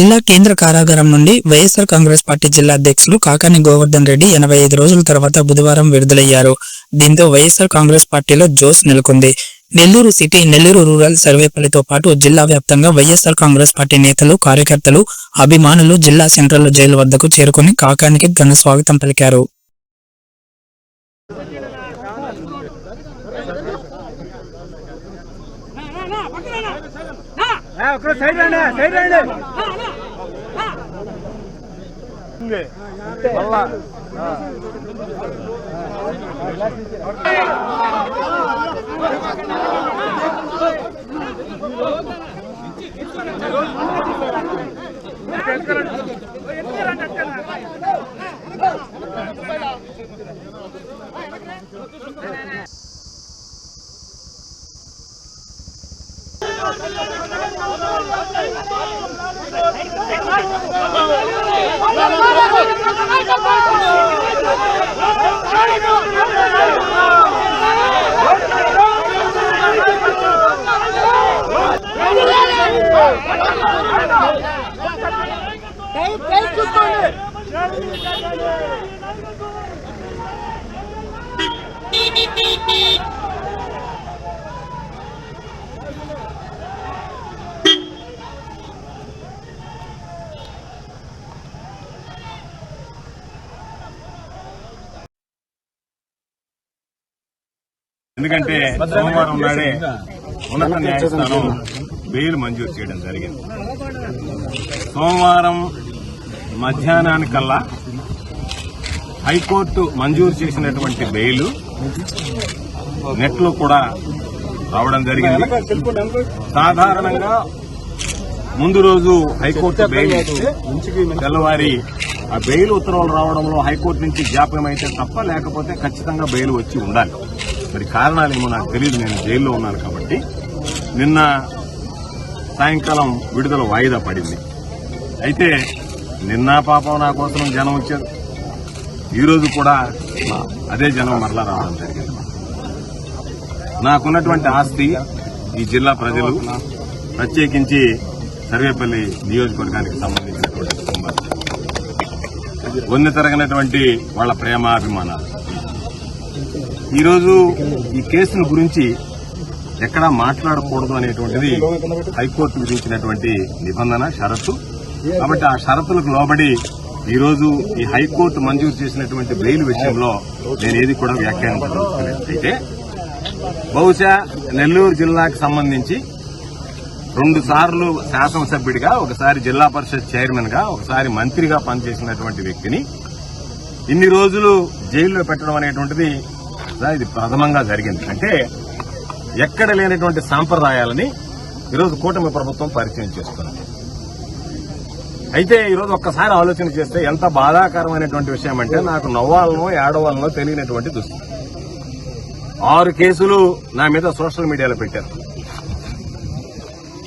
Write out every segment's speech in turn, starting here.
జిల్లా కేంద్ర కారాగారం నుండి వైఎస్ఆర్ కాంగ్రెస్ పార్టీ జిల్లా అధ్యక్షులు కాకాని గోవర్ధన్ రెడ్డి ఎనభై ఐదు రోజుల తర్వాత బుధవారం విడుదలయ్యారు. దీంతో వైఎస్ఆర్ కాంగ్రెస్ పార్టీలో జోస్ నెలకొంది. నెల్లూరు సిటీ నెల్లూరు రూరల్ సర్వేపల్లితో పాటు జిల్లా వ్యాప్తంగా వైఎస్ఆర్ కాంగ్రెస్ పార్టీ నేతలు కార్యకర్తలు అభిమానులు జిల్లా సెంట్రల్ జైలు వద్దకు చేరుకుని కాకానికి ఘన స్వాగతం పలికారు. ఒక్క సైడ్ రండి సైడ్ రండి. ఉంది మళ్ళా. చూసుకోండి ఎందుకంటే సోమవారం నాడే ఉన్నత న్యాయస్థానం బెయిల్ మంజూరు చేయడం జరిగింది. సోమవారం మధ్యాహ్నానికల్లా హైకోర్టు మంజూరు చేసినటువంటి బెయిల్ నెట్లో కూడా రావడం జరిగింది. సాధారణంగా ముందు రోజు హైకోర్టు బెయిల్ ఇస్తే తెల్లవారి ఆ బెయిల్ ఉత్తర్వులు రావడంలో హైకోర్టు నుంచి జాప్యం అయితే తప్ప లేకపోతే ఖచ్చితంగా బెయిల్ వచ్చి ఉండాలి. మరి కారణాలేమో నాకు తెలియదు నేను జైల్లో ఉన్నాను కాబట్టి. నిన్న సాయంకాలం విడుదల వాయిదా పడింది. అయితే నిన్న పాపం నా కోసం జనం వచ్చారు. ఈరోజు కూడా అదే జనం మరలా రావడం జరిగింది. నాకున్నటువంటి ఆస్తి ఈ జిల్లా ప్రజలు ప్రత్యేకించి సర్వేపల్లి నియోజకవర్గానికి సంబంధించినటువంటి కుటుంబాలు. వన్నె తరగనటువంటి వాళ్ళ ప్రేమాభిమానాలు. ఈరోజు ఈ కేసుల గురించి ఎక్కడా మాట్లాడకూడదు అనేటువంటిది హైకోర్టు విధించినటువంటి నిబంధన షరతు. కాబట్టి ఆ షరతులకు లోబడి ఈరోజు ఈ హైకోర్టు మంజూరు చేసినటువంటి బెయిల్ విషయంలో నేను ఏది కూడా వ్యాఖ్యానించదలుచుకోలేదు అయితే బహుశా నెల్లూరు జిల్లాకు సంబంధించి రెండు సార్లు శాసనసభ్యుడిగా ఒకసారి జిల్లా పరిషత్ చైర్మన్గా ఒకసారి మంత్రిగా పనిచేసినటువంటి వ్యక్తిని ఇన్ని రోజులు జైల్లో పెట్టడం అనేటువంటిది ఇది ప్రథమంగా జరిగింది. అంటే ఎక్కడ లేనటువంటి సాంప్రదాయాలని ఈరోజు కూటమి ప్రభుత్వం పరిచయం చేస్తుంది అయితే ఈరోజు ఒక్కసారి ఆలోచన చేస్తే ఎంత బాధాకరమైనటువంటి విషయం అంటే నాకు నవ్వాలనో ఏడవాలనో తెలియనటువంటి దుస్థితి. ఆరు కేసులు నా మీద సోషల్ మీడియాలో పెట్టారు.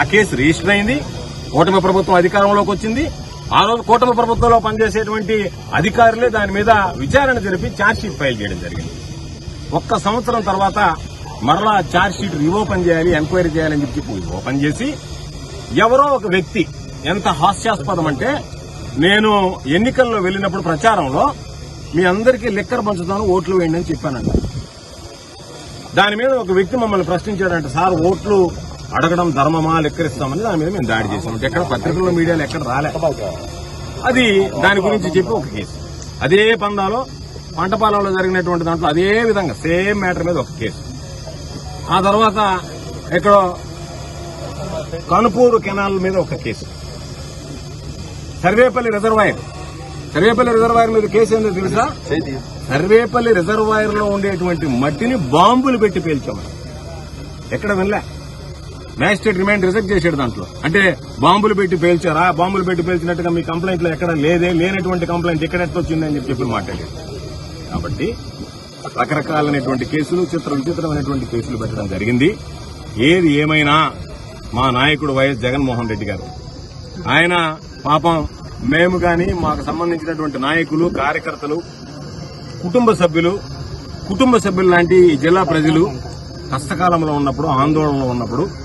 ఆ కేసు రిజిస్టర్ అయింది కూటమి ప్రభుత్వం అధికారంలోకి వచ్చింది. ఆ రోజు కూటమి ప్రభుత్వంలో పనిచేసేటువంటి అధికారులే దాని మీద విచారణ జరిపి ఛార్జ్షీట్ ఫైల్ చేయడం జరిగింది. ఒక్క సంవత్సరం తర్వాత మరలా ఛార్జ్షీట్ రీఓపెన్ చేయాలి ఎంక్వైరీ చేయాలని చెప్పి ఓపెన్ చేసి ఎవరో ఒక వ్యక్తి ఎంత హాస్యాస్పదం అంటే నేను ఎన్నికల్లో వెళ్ళినప్పుడు ప్రచారంలో మీ అందరికీ లిక్కర్ పంచుతాను ఓట్లు వేయండి అని చెప్పానంట. దాని మీద ఒక వ్యక్తి మమ్మల్ని ప్రశ్నించాడంట సార్ ఓట్లు అడగడం ధర్మమా లెక్కరిస్తామని దాని మీద మేము దాడి చేసాం ఎక్కడ పత్రికల్లో మీడియాలో ఎక్కడ రాలే. అది దాని గురించి చెప్పి ఒక కేసు. అదే పందాలో పంటపాలెంలో జరిగినటువంటి దాంట్లో అదే విధంగా సేమ్ మ్యాటర్ మీద ఒక కేసు. ఆ తర్వాత ఎక్కడో కనుపూరు కెనాల్ మీద ఒక case. Sarvepalli reservoir. Sarvepalli reservoir మీద కేసు ఏందో తెలుసా? సర్వేపల్లి రిజర్వాయర్లో ఉండేటువంటి మట్టిని బాంబులు పెట్టి పేల్చామని ఎక్కడ వినలే. మ్యాజిస్ట్రేట్ రిమైండ్ రిజెక్ట్ చేశాడు దాంట్లో. అంటే బాంబులు పెట్టి పేల్చారా? బాంబులు పెట్టి పేల్చినట్టుగా మీ కంప్లైంట్లో ఎక్కడ లేదే? లేనటువంటి కంప్లైంట్ ఎక్కడెట్లా వచ్చిందని చెప్పి చెప్పి మాట్లాడాడు. కాబట్టి రకరకాలైనటువంటి కేసులు చిత్ర విచిత్రమైనటువంటి కేసులు పెట్టడం జరిగింది. ఏది ఏమైనా మా నాయకుడు వైఎస్ జగన్మోహన్ రెడ్డి గారు. ఆయన పాపం మేము కానీ మాకు సంబంధించినటువంటి నాయకులు కార్యకర్తలు కుటుంబ సభ్యులు కుటుంబ సభ్యులు లాంటి జిల్లా ప్రజలు కష్టకాలంలో ఉన్నప్పుడు ఆందోళనలో ఉన్నప్పుడు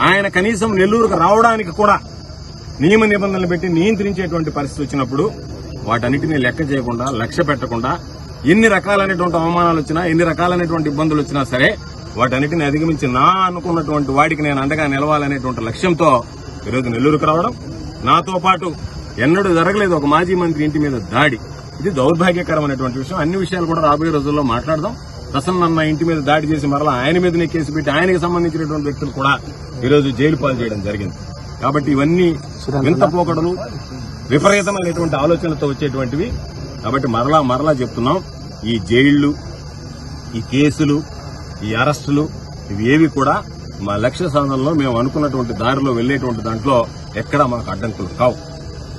ఆయన కనీసం నెల్లూరుకు రావడానికి కూడా నియమ నిబంధనలు పెట్టి నియంత్రించేటువంటి పరిస్థితి వచ్చినప్పుడు వాటన్నిటిని లెక్క చేయకుండా లక్ష్య పెట్టకుండా ఎన్ని రకాలైనటువంటి అవమానాలు వచ్చినా ఎన్ని రకాలైనటువంటి ఇబ్బందులు వచ్చినా సరే వాటన్నిటిని అధిగమించి నా అనుకున్నటువంటి వాడికి నేను అండగా నిలవాలనేటువంటి లక్ష్యంతో ఈరోజు నెల్లూరుకు రావడం నాతో పాటు ఎన్నడూ జరగలేదు. ఒక మాజీ మంత్రి ఇంటి మీద దాడి. ఇది దౌర్భాగ్యకరమైనటువంటి విషయం. అన్ని విషయాలు కూడా రాబోయే రోజుల్లో మాట్లాడదాం. ప్రసన్న ఇంటి మీద దాడి చేసి మరలా ఆయన మీదనే కేసు పెట్టి ఆయనకి సంబంధించినటువంటి వ్యక్తులు కూడా ఈరోజు జైలు పాలు చేయడం జరిగింది. కాబట్టి ఇవన్నీ వింత పోకడలు విపరీతమైనటువంటి ఆలోచనలతో వచ్చేటువంటివి. కాబట్టి మరలా మరలా చెప్తున్నాం ఈ జైళ్ళు ఈ కేసులు ఈ అరెస్టులు ఇవి ఏవి కూడా మా లక్ష్య సాధనలో మేము అనుకున్నటువంటి దారిలో వెళ్ళేటువంటి దాంట్లో ఎక్కడా మాకు అడ్డంకులు కావు.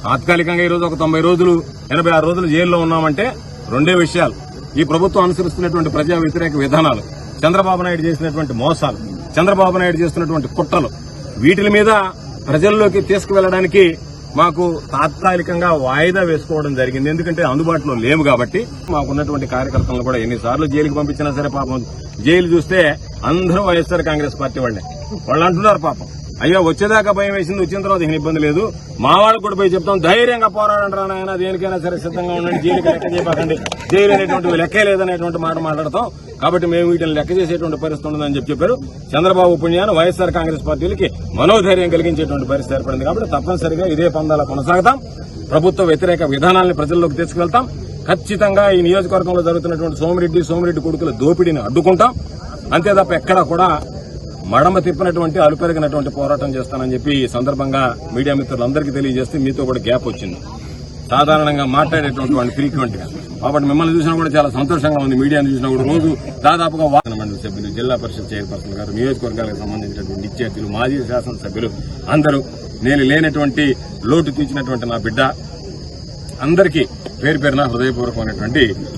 తాత్కాలికంగా ఈ రోజు ఒక తొంభై రోజులు ఎనభై ఆరు రోజులు జైల్లో ఉన్నామంటే రెండే విషయాలు. ఈ ప్రభుత్వం అనుసరిస్తున్నటువంటి ప్రజా వ్యతిరేక విధానాలు చంద్రబాబు నాయుడు చేసినటువంటి మోసాలు చంద్రబాబు నాయుడు చేస్తున్నటువంటి కుట్రలు వీటి మీద ప్రజల్లోకి తీసుకువెళ్ళడానికి మాకు తాత్కాలికంగా వాయిదా వేసుకోవడం జరిగింది. ఎందుకంటే అందుబాటులో లేవు కాబట్టి మాకున్నటువంటి కార్యకర్తలను కూడా ఎన్నిసార్లు జైలుకి పంపించినా సరే పాపం జైలు చూస్తే అందరూ వైఎస్ఆర్ కాంగ్రెస్ పార్టీ వాళ్ళే. వాళ్ళు అంటున్నారు పాపం. అయ్యో వచ్చేదాకా భయం వేసింది వచ్చిన తర్వాత ఏం ఇబ్బంది లేదు. మా వాళ్ళకు కూడా పోయి చెప్తాం ధైర్యంగా పోరాడండి నాయన దేనికైనా సరే సిద్ధంగా ఉండండి జైలుకి లెక్క చేయకండి జైలు అనేటువంటి లెక్కే లేదనేటువంటి మాట మాట్లాడతాం. కాబట్టి మేము వీటిని లెక్క చేసేటువంటి పరిస్థితి ఉండదని చెప్పి చెప్పారు. చంద్రబాబు పుణ్యాన్ని వైఎస్ఆర్ కాంగ్రెస్ పార్టీలకి మనోధైర్యం కలిగించేటువంటి పరిస్థితి ఏర్పడింది కాబట్టి తప్పనిసరిగా ఇదే పందాల కొనసాగుతాం. ప్రభుత్వ వ్యతిరేక విధానాల్ని ప్రజల్లోకి తీసుకువెళ్తాం. ఖచ్చితంగా ఈ నియోజకవర్గంలో జరుగుతున్నటువంటి సోమిరెడ్డి సోమిరెడ్డి కొడుకుల దోపిడీని అడ్డుకుంటాం. అంతే తప్ప ఎక్కడా కూడా మడమ తిప్పినటువంటి అలుపెరిగినటువంటి పోరాటం చేస్తానని చెప్పి ఈ సందర్భంగా మీడియా మిత్రులందరికీ తెలియజేస్తే మీతో కూడా గ్యాప్ వచ్చింది. సాధారణంగా మాట్లాడేటువంటి వాడిని ఫ్రీక్వెంట్గా కాబట్టి మిమ్మల్ని చూసినా కూడా చాలా సంతోషంగా ఉంది మీడియాను చూసినా కూడా. రోజు దాదాపుగా వాహన మండలి సభ్యులు జిల్లా పరిషత్ చైర్పర్సన్ గారు నియోజకవర్గాలకు సంబంధించినటువంటి ఇన్ఛార్జీలు మాజీ శాసనసభ్యులు అందరూ నేను లేనటువంటి లోటు తీర్చినటువంటి నా బిడ్డ. అందరికీ పేరు పేరున హృదయపూర్వకమైనటువంటి